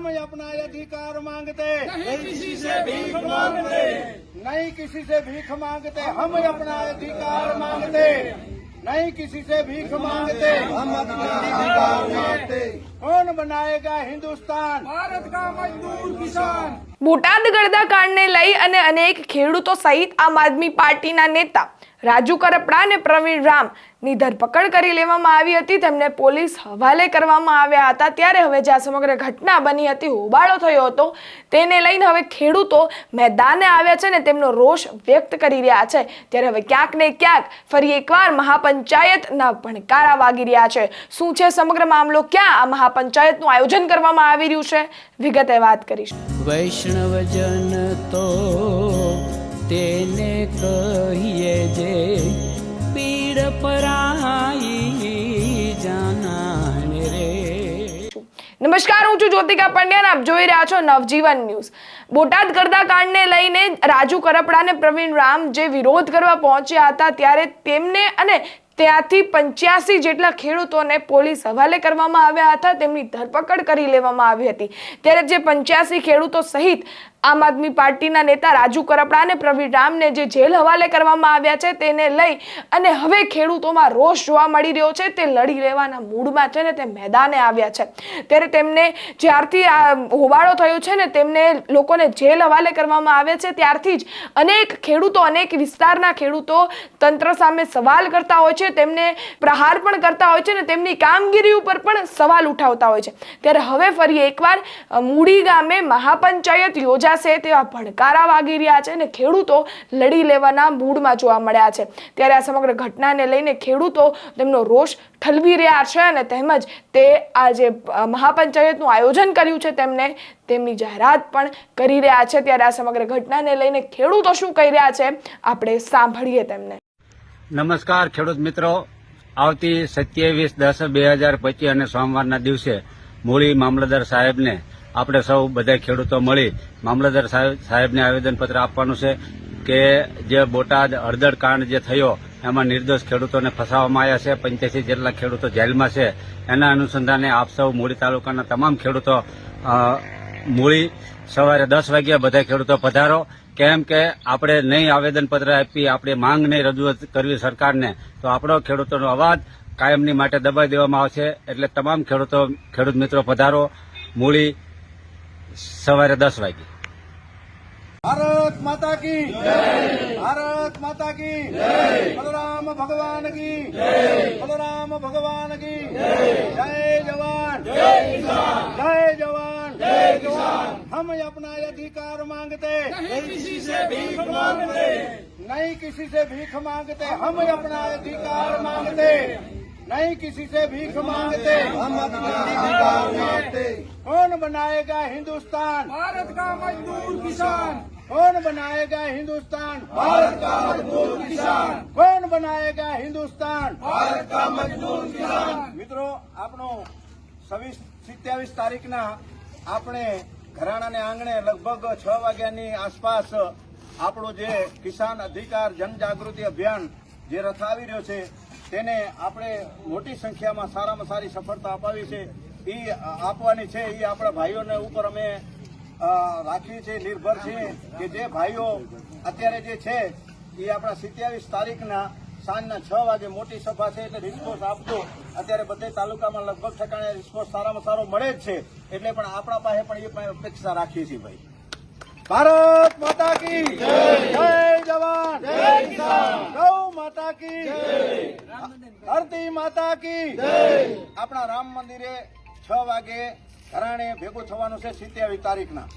हम अपना अधिकार मांगते नहीं किसी से भीख मांगते नहीं किसी से भीख मांगते हम अपना अधिकार मांगते नहीं किसी से भीख मांगते। हम अपना अधिकार मांगते। કોણ બનાયેગા હિન્દુસ્તાન ભારત કા મજદૂર કિસાન બોટાદ ગળદા કાંડને લઈ અને અનેક ખેડૂતો સહિત આમ આદમી પાર્ટીના નેતા રાજુ કરપડા અને પ્રવીણ રામની ધરપકડ કરી લેવામાં આવી હતી. તેમને પોલીસ હવાલે કરવામાં આવ્યા હતા. ત્યારે હવે જ્યાં સમગ્ર ઘટના બની હતી હોબાળો થયો હતો. તેને લઈને હવે ખેડૂતો મેદાને આવ્યા છે ને તેમનો રોષ વ્યક્ત કરી રહ્યા છે. ત્યારે હવે ક્યાંક ને ક્યાંક ફરી એકવાર મહાપંચાયતના ભણકારા વાગી રહ્યા છે. શું છે સમગ્ર મામલો? ક્યાં આ મહાપંચાયતનું આયોજન કરવામાં આવી રહ્યું છે. વિગતે વાત કરીશું. વૈષ્ણવજન તો તેને કહીએ જે પીડ પરાઈ જાનાને રે. નમસ્કાર હું છું જ્યોતિકા પંડ્યા આપ જોઈ રહ્યા છો નવજીવન ન્યૂઝ. બોટાદ કરતા કાંડને લઈને રાજુ કરપડા અને પ્રવીણ રામ જે વિરોધ કરવા પહોંચ્યા હતા ત્યારે તેમને અને ત્યાંથી પંચ્યાસી જેટલા ખેડૂતોને પોલીસ હવાલે કરવામાં આવ્યા હતા. તેમની ધરપકડ કરી લેવામાં આવી હતી. ત્યારે જે પંચ્યાસી ખેડૂતો સહિત આમ આદમી પાર્ટીના નેતા રાજુ કરપડા અને પ્રવીણ રામને જે જેલ હવાલે કરવામાં આવ્યા છે તેને લઈ અને હવે ખેડૂતોમાં રોષ જોવા મળી રહ્યો છે. તે લડી લેવાના મૂડમાં છે ને તે મેદાને આવ્યા છે. ત્યારે તેમને જ્યારથી આ હોબાળો થયો છે ને તેમને લોકોને જેલ હવાલે કરવામાં આવે છે. ત્યારથી જ અનેક ખેડૂતો, અનેક વિસ્તારના ખેડૂતો તંત્ર સામે સવાલ કરતા હોય છે. તેમને પ્રહાર પણ કરતા હોય છે ને તેમની કામગીરી ઉપર પણ સવાલ ઉઠાવતા હોય છે. ત્યારે હવે ફરી એકવાર મૂડી ગામે મહાપંચાયત યોજાશે તેવા ભણકારા વાગી રહ્યા છે અને ખેડૂતો લડી લેવાના મૂડમાં જોવા મળ્યા છે. ત્યારે આ સમગ્ર ઘટનાને લઈને ખેડૂતો તેમનો રોષ ઠલવી રહ્યા છે અને તેમજ તે આ જે મહાપંચાયતનું આયોજન કર્યું છે તેમને તેમની જાહેરાત પણ કરી રહ્યા છે. ત્યારે આ સમગ્ર ઘટનાને લઈને ખેડૂતો શું કહી રહ્યા છે આપણે સાંભળીએ તેમને. નમસ્કાર ખેડૂત મિત્રો. આવતી સત્યાવીસ દસ બે હજાર પચીસ અને સોમવારના દિવસે મૂળી મામલતદાર સાહેબને આપણે સૌ બધા ખેડૂતો મળી મામલતદાર સાહેબ સાહેબને આવેદનપત્ર આપવાનું છે કે જે બોટાદ હળદર કાંડ જે થયો, એમાં નિર્દોષ ખેડૂતોને ફસાવવામાં આવ્યા છે. પંચ્યાસી જેટલા ખેડૂતો જેલમાં છે. એના અનુસંધાને આપ સૌ મૂળી તાલુકાના તમામ ખેડૂતો મૂળી સવારે દસ વાગ્યા બધા ખેડૂતો પધારો. કેમ કે આપણે નહીં આવેદનપત્ર આપી, આપણે માંગ નહીં રજૂઆત કરવી સરકારને, તો આપણો ખેડૂતોનો અવાજ કાયમની માટે દબાઈ દેવામાં આવશે. એટલે તમામ ખેડૂતો, ખેડૂત મિત્રો પધારો. મૂળી સવારે દસ વાગે भारत माता की भारत माता की बलराम भगवान की बलराम भगवान की जय जवान जय जवान जय किसान हम अपना अधिकार मांगते नहीं किसी से भीख मांगते नहीं किसी से भीख मांगते हम अपना अधिकार मांगते नहीं किसी से भीख मांगते हम अपना अधिकार मांगते कौन बनाएगा हिंदुस्तान भारत का मजदूर किसान कौन बनाएगा हिंदुस्तान भारत का मजदूर किसान कौन बनाएगा हिंदुस्तान भारत का मजदूर किसान મિત્રો આપણો છવ્વીસ સિત્યાવીસ તારીખના આપણે ઘરાણાને આંગણે લગભગ છ વાગ્યાની આસપાસ આપણો જે કિસાન અધિકાર જનજાગૃતિ અભિયાન જે રથાવી રહ્યો છે તેને આપણે મોટી સંખ્યામાં સારામાં સારી સફળતા અપાવી છે. એ આપવાની છે એ આપણા ભાઈઓને ઉપર અમે રાખીએ છીએ નિર્ભર છીએ કે જે ભાઈઓ અત્યારે જે છે એ આપણા સિત્યાવીસ તારીખના સાંજના છ વાગે મોટી સભા છે એટલે રિસ્પોન્સ આપજો અત્યારે બધે તાલુકામાં લગભગ ઠેકાણે રિસ્પોન્સ સારામાં સારો મળે જ છે. એટલે પણ આપણા પાસે પણ એ અપેક્ષા રાખીએ છીએ ભાઈ. ભારત માતા કી જય. જવાન. જય ગૌ માતા કી ધરતી માતા કી આપણા રામ મંદિરે છ વાગે ઘરાણે ભેગું થવાનું છે સિત્યાવીસ તારીખના.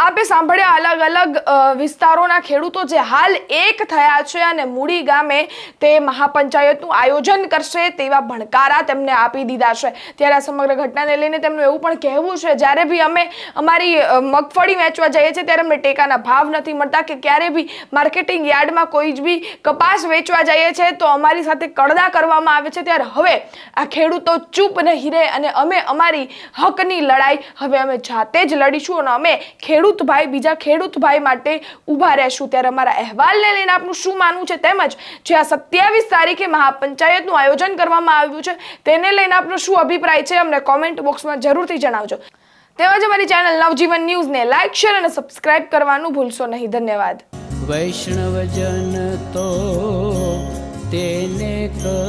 આપે સાંભળ્યા અલગ અલગ વિસ્તારોના ખેડૂતો જે હાલ એક થયા છે અને મૂડી ગામે તે મહાપંચાયતનું આયોજન કરશે તેવા ભણકારા તેમને આપી દીધા છે. ત્યારે આ સમગ્ર ઘટનાને લઈને તેમનું એવું પણ કહેવું છે, જ્યારે બી અમે અમારી મગફળી વેચવા જઈએ છીએ ત્યારે અમને ટેકાના ભાવ નથી મળતા કે ક્યારે બી માર્કેટિંગ યાર્ડમાં કોઈ જ બી કપાસ વેચવા જઈએ છીએ તો અમારી સાથે કડદા કરવામાં આવે છે. ત્યારે હવે આ ખેડૂતો ચૂપ નહીં રહે અને અમે અમારી હકની લડાઈ હવે અમે જાતે જ લડીશું અને અમે ખેડૂત ખેડૂત ભાઈ, બીજા ખેડૂત ભાઈ માટે ઊભા રહેશું. ત્યારે અમારા અહેવાલને લઈને આપનું શું માનવું છે તેમજ જે આ સત્યાવીસ તારીખે મહાપંચાયતનું આયોજન કરવામાં આવ્યું છે, તેને લઈને આપનો શું અભિપ્રાય છે અમને કોમેન્ટ બોક્સમાં જરૂરથી જણાવજો. તેમજ અમારી ચેનલ નવજીવન ન્યૂઝને લાઇક શેર અને સબસ્ક્રાઇબ કરવાનું ભૂલશો નહીં. ધન્યવાદ. વૈષ્ણવજન તો તેને કહીએ